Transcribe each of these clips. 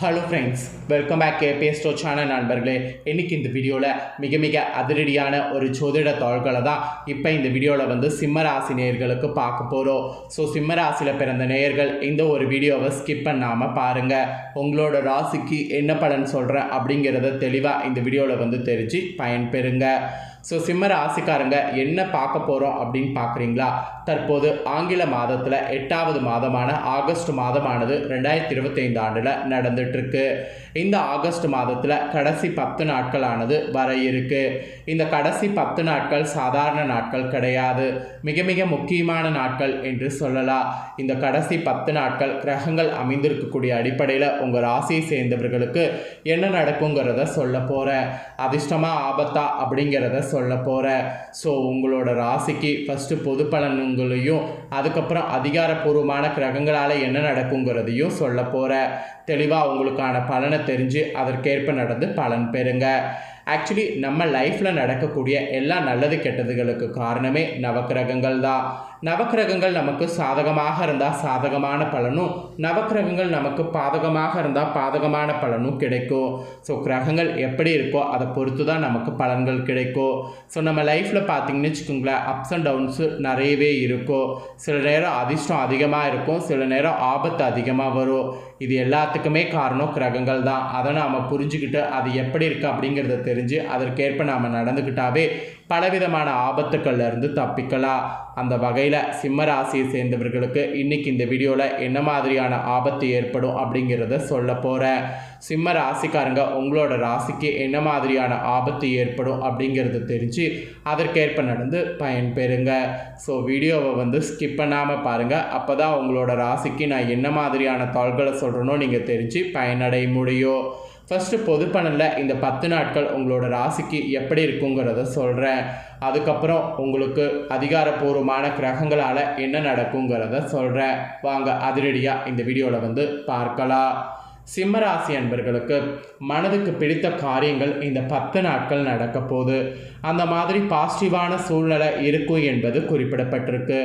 Hello friends welcome back பேஸ்டோ channel நண்பர்களே. இன்றைக்கி இந்த வீடியோவில் மிக மிக அதிரடியான ஒரு ஜோதிட தாள்களை தான் இப்போ இந்த வீடியோவில் வந்து சிம்மராசி நேயர்களுக்கு பார்க்க போகிறோம் ஸோ சிம்மராசியில் பிறந்த நேயர்கள் இந்த ஒரு வீடியோவை ஸ்கிப் பண்ணாமல் பாருங்கள் உங்களோட ராசிக்கு என்ன பலன் சொல்கிறேன் அப்படிங்கிறத தெளிவாக இந்த வீடியோவில் வந்து தெரிஞ்சு பயன்பெறுங்க. ஸோ சிம்ம ராசிக்காரங்க என்ன பார்க்க போகிறோம் அப்படின்னு பார்க்குறீங்களா? தற்போது ஆங்கில மாதத்தில் எட்டாவது மாதமான ஆகஸ்ட் மாதமானது ரெண்டாயிரத்தி இருபத்தைந்து ஆண்டில் நடந்துட்டுருக்கு. இந்த ஆகஸ்ட் மாதத்தில் கடைசி பத்து நாட்களானது வர இருக்கு. இந்த கடைசி பத்து நாட்கள் சாதாரண நாட்கள் கிடையாது. மிக மிக முக்கியமான நாட்கள் என்று சொல்லலாம். இந்த கடைசி பத்து நாட்கள் கிரகங்கள் அமைந்திருக்கக்கூடிய அடிப்படையில் உங்கள் ராசியை சேர்ந்தவர்களுக்கு என்ன நடக்குங்கிறத சொல்ல போகிறேன் அதிர்ஷ்டமாக ஆபத்தா அப்படிங்கிறத சொல்ல போகிறேன் ஸோ உங்களோட ராசிக்கு ஃபஸ்ட்டு பொது பலன்களையும் அதுக்கப்புறம் அதிகாரப்பூர்வமான கிரகங்களால் என்ன நடக்குங்கிறதையும் சொல்ல போகிற தெளிவாக உங்களுக்கான பலனை தெரிஞ்சு அதற்கேற்ப நடந்து பலன் பெறுங்க. ஆக்சுவலி நம்ம லைஃப்பில் நடக்கக்கூடிய எல்லா நல்லது கெட்டதுகளுக்கு காரணமே நவக்கிரகங்கள் தான் நவக்கிரகங்கள் நமக்கு சாதகமாக இருந்தால் சாதகமான பலனும் நவக்கிரகங்கள் நமக்கு பாதகமாக இருந்தால் பாதகமான பலனும் கிடைக்கும். ஸோ கிரகங்கள் எப்படி இருக்கோ அதை பொறுத்து தான் நமக்கு பலன்கள் கிடைக்கும். ஸோ நம்ம லைஃப்பில் பார்த்திங்கன்னு வச்சுக்கோங்களேன் அப்ஸ் அண்ட் டவுன்ஸு நிறையவே இருக்கும். சில நேரம் அதிர்ஷ்டம் அதிகமாக இருக்கும் சில நேரம் ஆபத்து அதிகமாக வரும். இது எல்லாத்துக்குமே காரணம் கிரகங்கள் தான். அதை நாம் புரிஞ்சுக்கிட்டு அது எப்படி இருக்குது அப்படிங்கிறத தெரிஞ்சு அதற்கேற்ப நாம் நடந்துக்கிட்டாவே பலவிதமான ஆபத்துக்கள்ல இருந்து தப்பிக்கலாம். அந்த வகையில் சிம்ம ராசியை சேர்ந்தவர்களுக்கு இன்னைக்கு இந்த வீடியோவில் என்ன மாதிரியான ஆபத்து ஏற்படும் அப்படிங்கிறத சொல்ல போகிறேன் சிம்ம ராசிக்காரங்க உங்களோட ராசிக்கு என்ன மாதிரியான ஆபத்து ஏற்படும் அப்படிங்கிறத தெரிஞ்சு அதற்கேற்ப நடந்து பயன்பெறுங்க. ஸோ வீடியோவை வந்து ஸ்கிப் பண்ணாமல் பாருங்கள் அப்போ தான் உங்களோட ராசிக்கு நான் என்ன மாதிரியான தாள்களை சொல்கிறேனோ நீங்கள் தெரிஞ்சு பயனடைய முடியும். ஃபஸ்ட்டு பொது பலனில் இந்த பத்து நாட்கள் உங்களோட ராசிக்கு எப்படி இருக்குங்கிறத சொல்கிறேன் அதுக்கப்புறம் உங்களுக்கு அதிகாரப்பூர்வமான கிரகங்களால் என்ன நடக்குங்கிறத சொல்கிறேன் வாங்க அதிரடியாக இந்த வீடியோவில் வந்து பார்க்கலாம். சிம்மராசி அன்பர்களுக்கு மனதுக்கு பிடித்த காரியங்கள் இந்த பத்து நாட்கள் நடக்க போகுது. அந்த மாதிரி பாசிட்டிவான சூழ்நிலை இருக்கும் என்பது குறிப்பிடப்பட்டிருக்கு.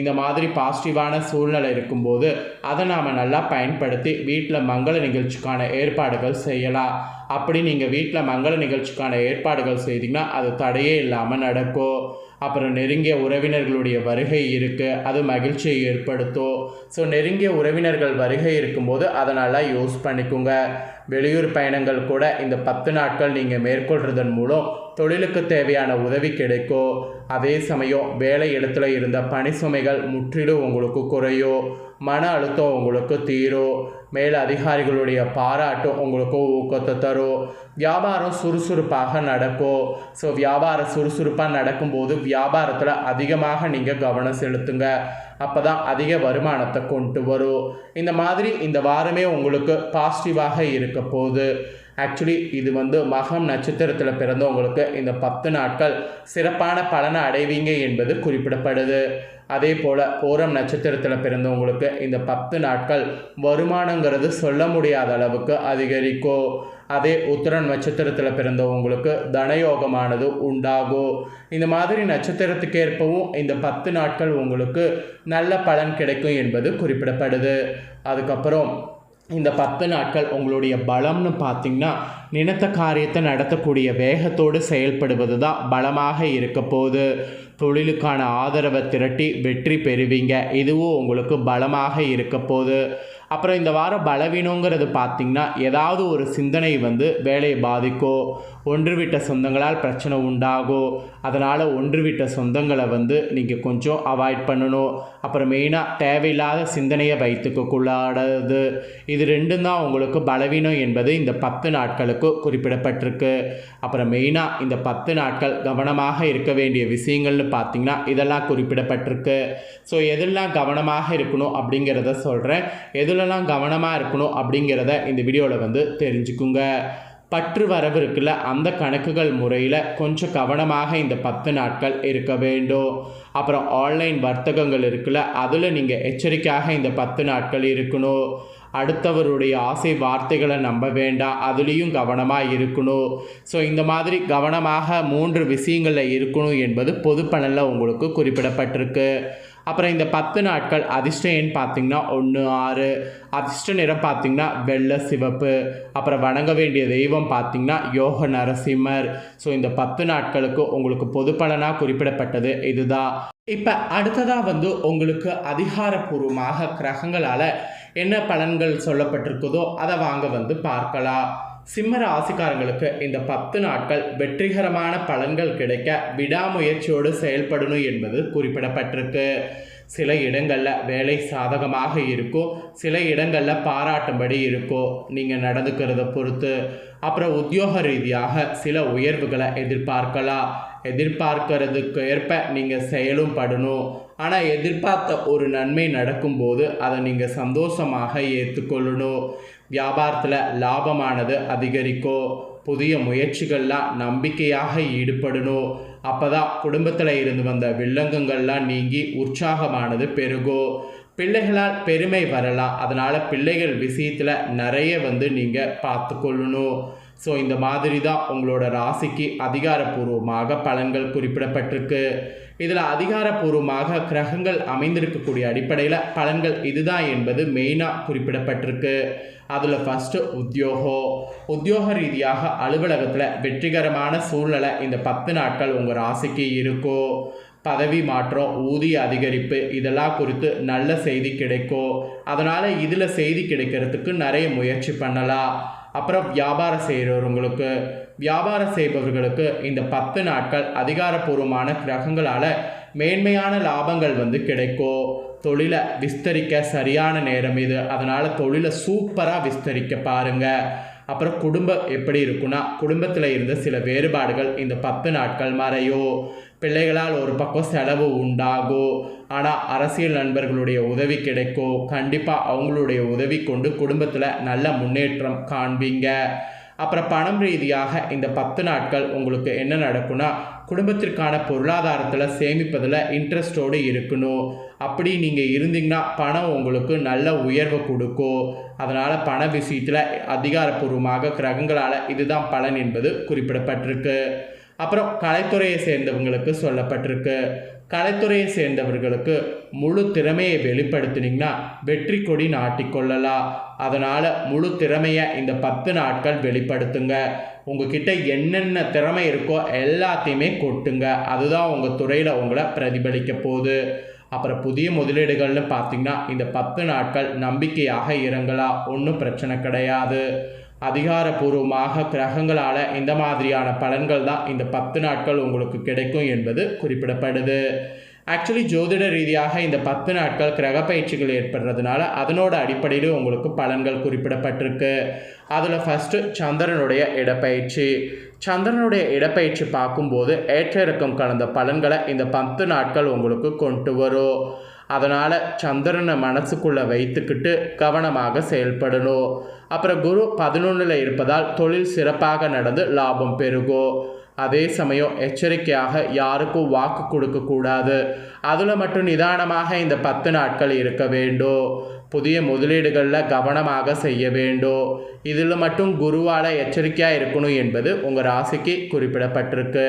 இந்த மாதிரி பாசிட்டிவான சூழ்நிலை இருக்கும்போது அதை நாம் நல்லா பயன்படுத்தி வீட்டில் மங்கள நிகழ்ச்சிக்கான ஏற்பாடுகள் செய்யலாம். அப்படி நீங்கள் வீட்டில் மங்கள நிகழ்ச்சிக்கான ஏற்பாடுகள் செய்தீங்கன்னா அது தடையே இல்லாமல் நடக்கும். அப்புறம் நெருங்கிய உறவினர்களுடைய வருகை இருக்குது அது மகிழ்ச்சியை ஏற்படுத்தும். ஸோ நெருங்கிய உறவினர்கள் வருகை இருக்கும்போது அதை நல்லா யூஸ் பண்ணிக்கோங்க. வெளியூர் பயணங்கள் கூட இந்த பத்து நாட்கள் நீங்கள் மேற்கொள்றதன் மூலம் தொழிலுக்கு தேவையான உதவி கிடைக்கும். அதே சமயம் வேலை இடத்துல இருந்த பணி சுமைகள் முற்றிலும் உங்களுக்கு குறையும். மன அழுத்தம் உங்களுக்கு தீரும் மேல் அதிகாரிகளுடைய பாராட்டும் உங்களுக்கு ஊக்கத்தை தரும் வியாபாரம் சுறுசுறுப்பாக நடக்கும் ஸோ வியாபாரம் சுறுசுறுப்பாக நடக்கும்போது வியாபாரத்தில் அதிகமாக நீங்கள் கவனம் செலுத்துங்க. அப்போ தான் அதிக வருமானத்தை கொண்டு வரும். இந்த மாதிரி இந்த வாரமே உங்களுக்கு பாசிட்டிவாக இருக்க போகுது. ஆக்சுவலி இது வந்து மகம் நட்சத்திரத்தில் பிறந்தவங்களுக்கு இந்த பத்து நாட்கள் சிறப்பான பலனை அடைவீங்க என்பது குறிப்பிடப்படுது. அதே போல் போரம் நட்சத்திரத்தில் பிறந்தவங்களுக்கு இந்த பத்து நாட்கள் வருமானங்கிறது சொல்ல முடியாத அளவுக்கு அதிகரிக்கும். அதே உத்திரன் நட்சத்திரத்தில் பிறந்தவங்களுக்கு தனயோகமானது உண்டாகும். இந்த மாதிரி நட்சத்திரத்துக்கேற்பவும் இந்த பத்து நாட்கள் உங்களுக்கு நல்ல பலன் கிடைக்கும் என்பது குறிப்பிடப்படுது. அதுக்கப்புறம் இந்த பத்து நாட்கள் உங்களுடைய பலம்னு பார்த்தீங்கன்னா நினைத்த காரியத்தை நடத்தக்கூடிய வேகத்தோடு செயல்படுவது தான் பலமாக இருக்க போது தொழிலுக்கான ஆதரவை திரட்டி வெற்றி பெறுவீங்க. இதுவும் உங்களுக்கு பலமாக இருக்க போது அப்புறம் இந்த வாரம் பலவீனங்கிறது பார்த்திங்கன்னா ஏதாவது ஒரு சிந்தனை வந்து வேலையை பாதிக்கோ ஒன்றுவிட்ட சொந்தங்களால் பிரச்சனை உண்டாகும் அதனால் ஒன்றுவிட்ட சொந்தங்களை வந்து நீங்கள் கொஞ்சம் அவாய்ட் பண்ணணும். அப்புறம் மெயினாக தேவையில்லாத சிந்தனையை வைத்துக்குள்ளாடுறது இது ரெண்டும் தான் உங்களுக்கு பலவீனம் என்பது இந்த பத்து நாட்களுக்கு குறிப்பிடப்பட்டிருக்கு. அப்புறம் மெயினாக இந்த பத்து நாட்கள் கவனமாக இருக்க வேண்டிய விஷயங்கள்னு பார்த்தீங்கன்னா இதெல்லாம் குறிப்பிடப்பட்டிருக்கு. ஸோ எதெல்லாம் கவனமாக இருக்கணும் அப்படிங்கிறத சொல்கிறேன் எதுலலாம் கவனமாக இருக்கணும் அப்படிங்கிறத இந்த வீடியோவில் வந்து தெரிஞ்சுக்குங்க. பற்று வரவு இருக்குல்ல அந்த கணக்குகள் முறையில் கொஞ்சம் கவனமாக இந்த பத்து நாட்கள் இருக்க வேண்டும். அப்புறம் ஆன்லைன் வர்த்தகங்கள் இருக்குல்ல அதில் நீங்கள் எச்சரிக்கையாக இந்த பத்து நாட்கள் இருக்கணும். அடுத்தவருடைய ஆசை வார்த்தைகளை நம்ப வேண்டாம் அதுலேயும் கவனமாக இருக்கணும். ஸோ இந்த மாதிரி கவனமாக மூன்று விஷயங்களில் இருக்கணும் என்பது பொதுப்பணலில் உங்களுக்கு குறிப்பிடப்பட்டிருக்கு. அப்புறம் இந்த பத்து நாட்கள் அதிர்ஷ்ட எண் பார்த்தீங்கன்னா ஒன்று ஆறு. அதிர்ஷ்ட நிறம் பார்த்தீங்கன்னா வெள்ளை சிவப்பு. அப்புறம் வணங்க வேண்டிய தெய்வம் பார்த்தீங்கன்னா யோக நரசிம்மர். ஸோ இந்த பத்து நாட்களுக்கு உங்களுக்கு பொது பலனாக குறிப்பிடப்பட்டது இதுதான். இப்போ அடுத்ததாக வந்து உங்களுக்கு அதிகாரப்பூர்வமாக கிரகங்களால் என்ன பலன்கள் சொல்லப்பட்டிருக்குதோ அதை வாங்க வந்து பார்க்கலாம். சிம்ம ராசிக்காரங்களுக்கு இந்த பத்து நாட்கள் வெற்றிகரமான பலன்கள் கிடைக்க விடாமுயற்சியோடு செயல்படணும் என்பது குறிப்பிடப்பட்டிருக்கு. சில இடங்களில் வேலை சாதகமாக இருக்கும். சில இடங்களில் பாராட்டும்படி இருக்கும். நீங்கள் நடந்துக்கிறத பொறுத்து. அப்புறம் உத்தியோக ரீதியாக சில உயர்வுகளை எதிர்பார்க்கலாம். எதிர்பார்க்கறதுக்கு ஏற்ப நீங்கள் செயலும் படணும். ஆனால் எதிர்பார்த்த ஒரு நன்மை நடக்கும்போது அதை நீங்கள் சந்தோஷமாக ஏற்றுக்கொள்ளணும் வியாபாரத்தில் லாபமானது அதிகரிக்கும் புதிய முயற்சிகள்லாம் நம்பிக்கையாக ஈடுபடணும் அப்போ தான் குடும்பத்தில் இருந்து வந்த வில்லங்கங்கள்லாம் நீங்கி உற்சாகமானது பெருகும் பிள்ளைகளால் பெருமை வரலாம். அதனால் பிள்ளைகள் விஷயத்தில் நிறைய வந்து நீங்கள் பார்த்து கொள்ளணும் ஸோ இந்த மாதிரி தான் உங்களோட ராசிக்கு அதிகாரப்பூர்வமாக பலன்கள் குறிப்பிடப்பட்டிருக்கு. இதில் அதிகாரப்பூர்வமாக கிரகங்கள் அமைந்திருக்கக்கூடிய அடிப்படையில் பலன்கள் இதுதான் என்பது மெயினாக குறிப்பிடப்பட்டிருக்கு. அதில் ஃபஸ்ட்டு உத்தியோகம் உத்தியோக ரீதியாக அலுவலகத்தில் வெற்றிகரமான சூழ்நிலை இந்த பத்து நாட்கள் உங்கள் ராசிக்கு இருக்கும் பதவி மாற்றம் ஊதிய அதிகரிப்பு இதெல்லாம் குறித்து நல்ல செய்தி கிடைக்கும் அதனால் இதில் செய்தி கிடைக்கிறதுக்கு நிறைய முயற்சி பண்ணலாம். அப்புறம் வியாபாரம் செய்கிறவங்களுக்கு வியாபாரம் செய்பவர்களுக்கு இந்த பத்து நாட்கள் அதிகாரப்பூர்வமான கிரகங்களால் மேன்மையான லாபங்கள் வந்து கிடைக்கும் தொழிலை விஸ்தரிக்க சரியான நேரம் இது. அதனால் தொழிலை சூப்பராக விஸ்தரிக்க பாருங்கள் அப்புறம் குடும்பம் எப்படி இருக்குன்னா குடும்பத்தில் இருந்த சில வேறுபாடுகள் இந்த பத்து நாட்கள் மறையும் பிள்ளைகளால் ஒரு பக்கம் செலவு உண்டாகும் ஆனால் அரசியல் நண்பர்களுடைய உதவி கிடைக்கும் கண்டிப்பாக அவங்களுடைய உதவி கொண்டு குடும்பத்தில் நல்ல முன்னேற்றம் காண்பீங்க. அப்புறம் பணம் ரீதியாக இந்த பத்து நாட்கள் உங்களுக்கு என்ன நடக்கும்னா குடும்பத்திற்கான பொருளாதாரத்தில் சேமிப்பதில் இன்ட்ரெஸ்டோடு இருக்கணும். அப்படி நீங்கள் இருந்தீங்கன்னா பணம் உங்களுக்கு நல்ல உயர்வை கொடுக்கும் அதனால் பண விஷயத்தில் அதிகாரப்பூர்வமாக கிரகங்களால் இதுதான் பலன் என்பது குறிப்பிடப்பட்டிருக்கு. அப்புறம் கலைத்துறையை சேர்ந்தவங்களுக்கு சொல்லப்பட்டிருக்கு. கலைத்துறையை சேர்ந்தவர்களுக்கு முழு திறமையை வெளிப்படுத்தினீங்கன்னா வெற்றி கொடி நாட்டிக்கொள்ளலாம் அதனால் முழு திறமையை இந்த பத்து நாட்கள் வெளிப்படுத்துங்க. உங்ககிட்ட என்னென்ன திறமை இருக்கோ எல்லாத்தையுமே கொட்டுங்க. அதுதான் உங்கள் துறையில் உங்களை பிரதிபலிக்க போகுது. அப்புறம் புதிய முதலீடுகள்னு பார்த்தீங்கன்னா இந்த பத்து நாட்கள் நம்பிக்கையாக இறங்கலாம். ஒன்றும் பிரச்சனை கிடையாது. அதிகாரப்பூர்வமாக கிரகங்களால் இந்த மாதிரியான பலன்கள் தான் இந்த பத்து நாட்கள் உங்களுக்கு கிடைக்கும் என்பது குறிப்பிடப்படுது. ஆக்சுவலி ஜோதிட ரீதியாக இந்த பத்து நாட்கள் கிரக பயிற்சிகள் ஏற்படுறதுனால அதனோட அடிப்படையில் உங்களுக்கு பலன்கள் குறிப்பிடப்பட்டிருக்கு. அதில் ஃபஸ்ட்டு சந்திரனுடைய இடப்பயிற்சி. சந்திரனுடைய இடப்பயிற்சி பார்க்கும்போது ஏற்ற இறக்கம் கலந்த பலன்களை இந்த பத்து நாட்கள் உங்களுக்கு கொண்டு வரும். அதனால் சந்திரனை மனசுக்குள்ளே வைத்துக்கிட்டு கவனமாக செயல்படணும். அப்புறம் குரு பதினொன்றில் இருப்பதால் தொழில் சிறப்பாக நடந்து லாபம் பெருகும் அதே சமயம் எச்சரிக்கையாக யாருக்கும் வாக்கு கொடுக்கக்கூடாது அதில் மட்டும் நிதானமாக இந்த பத்து நாட்கள் இருக்க வேண்டும். புதிய முதலீடுகளில் கவனமாக செய்ய வேண்டும். இதில் மட்டும் குருவால் எச்சரிக்கையாக இருக்கணும் என்பது உங்கள் ராசிக்கு குறிப்பிடப்பட்டிருக்கு.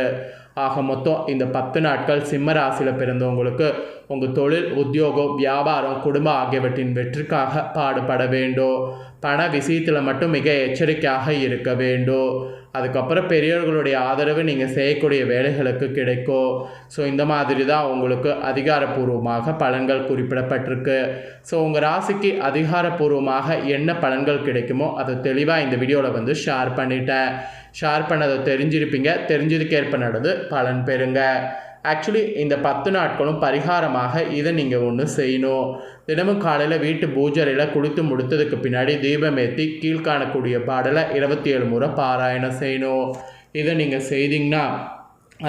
ஆக மொத்தம் இந்த பத்து நாட்கள் சிம்ம ராசியில் பிறந்தவங்களுக்கு உங்கள் தொழில் உத்தியோகம் வியாபாரம் குடும்பம் ஆகியவற்றின் வெற்றிக்காக பாடுபட வேண்டும். பண விஷயத்தில் மட்டும் மிக எச்சரிக்கையாக இருக்க வேண்டும். அதுக்கப்புறம் பெரியவர்களுடைய ஆதரவு நீங்கள் செய்யக்கூடிய வேலைகளுக்கு கிடைக்கும். ஸோ இந்த மாதிரி தான் உங்களுக்கு அதிகாரப்பூர்வமாக பலன்கள் குறிப்பிடப்பட்டிருக்கு. ஸோ உங்கள் ராசிக்கு அதிகாரப்பூர்வமாக என்ன பலன்கள் கிடைக்குமோ அதை தெளிவாக இந்த வீடியோவில் வந்து ஷேர் பண்ணிட்டேன். ஷேர் பண்ணதை தெரிஞ்சிருப்பீங்க. தெரிஞ்சதுக்கேற்ப நடந்து பலன் பெறுங்க. ஆக்சுவலி இந்த பத்து நாட்களும் பரிகாரமாக இதை நீங்கள் ஒன்று செய்யணும். தினமும் காலையில் வீட்டு பூஜரையில் குளித்து முடித்ததுக்கு பின்னாடி தீபம் ஏற்றி கீழ்காணக்கூடிய பாடலை இருபத்தி ஏழு முறை பாராயணம் செய்யணும். இதை நீங்கள் செய்தீங்கன்னா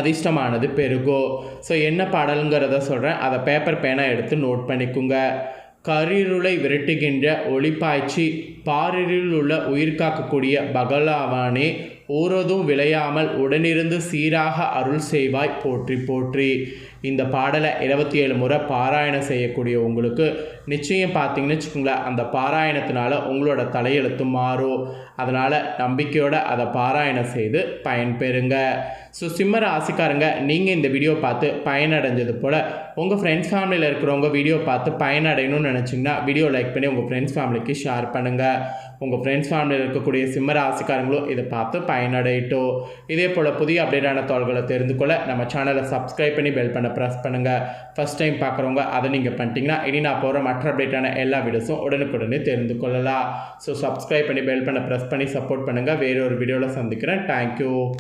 அதிர்ஷ்டமானது பெருகும் ஸோ என்ன பாடலுங்கிறத சொல்கிறேன் அதை பேப்பர் பேனை எடுத்து நோட் பண்ணிக்கோங்க. கரிருளை விரட்டுகின்ற ஒளிப்பாய்ச்சி பாரிரில் உள்ள உயிர் காக்கக்கூடிய பகலாவானே ஊரதும் விளையாமல் உடனிருந்து சீராக அருள் செய்வாய். போற்றி போற்றி. இந்த பாடலை இருபத்தி ஏழு முறை பாராயணம் செய்யக்கூடிய உங்களுக்கு நிச்சயம் பார்த்தீங்கன்னு வச்சுக்கோங்களேன் அந்த பாராயணத்தினால உங்களோட தலையெழுத்து மாறும். அதனால் நம்பிக்கையோடு அதை பாராயணம் செய்து பயன்பெறுங்க. ஸோ சிம்ம ராசிக்காரங்க நீங்கள் இந்த வீடியோ பார்த்து பயனடைஞ்சது போல் உங்கள் ஃப்ரெண்ட்ஸ் ஃபேமிலியில் இருக்கிறவங்க வீடியோ பார்த்து பயனடையணும்னு நினச்சிங்கன்னா வீடியோ லைக் பண்ணி உங்கள் ஃப்ரெண்ட்ஸ் ஃபேமிலிக்கு ஷேர் பண்ணுங்கள் உங்கள் ஃப்ரெண்ட்ஸ் ஃபேமிலியில் இருக்கக்கூடிய சிம்ம ராசிக்காரங்களும் இதை பார்த்து பயனடையட்டும். இதே போல் புதிய அப்டேட்டான தகவல்களை தெரிந்து கொள்ள நம்ம சேனலை சப்ஸ்கிரைப் பண்ணி பெல் பண்ண ப்ரெஸ் பண்ணுங்கள் ஃபஸ்ட் டைம் பார்க்குறவங்க அதை நீங்கள் பண்ணிட்டீங்கன்னா இனி நான் போகிற மற்ற அப்டேட்டான எல்லா வீடியோஸும் உடனுக்குடனே தெரிந்து கொள்ளலாம். ஸோ சப்ஸ்கிரைப் பண்ணி பெல் பண்ண ப்ரெஸ் பண்ணி சப்போர்ட் பண்ணுங்கள் வேறு ஒரு வீடியோவில் சந்திக்கிறேன். தேங்க்யூ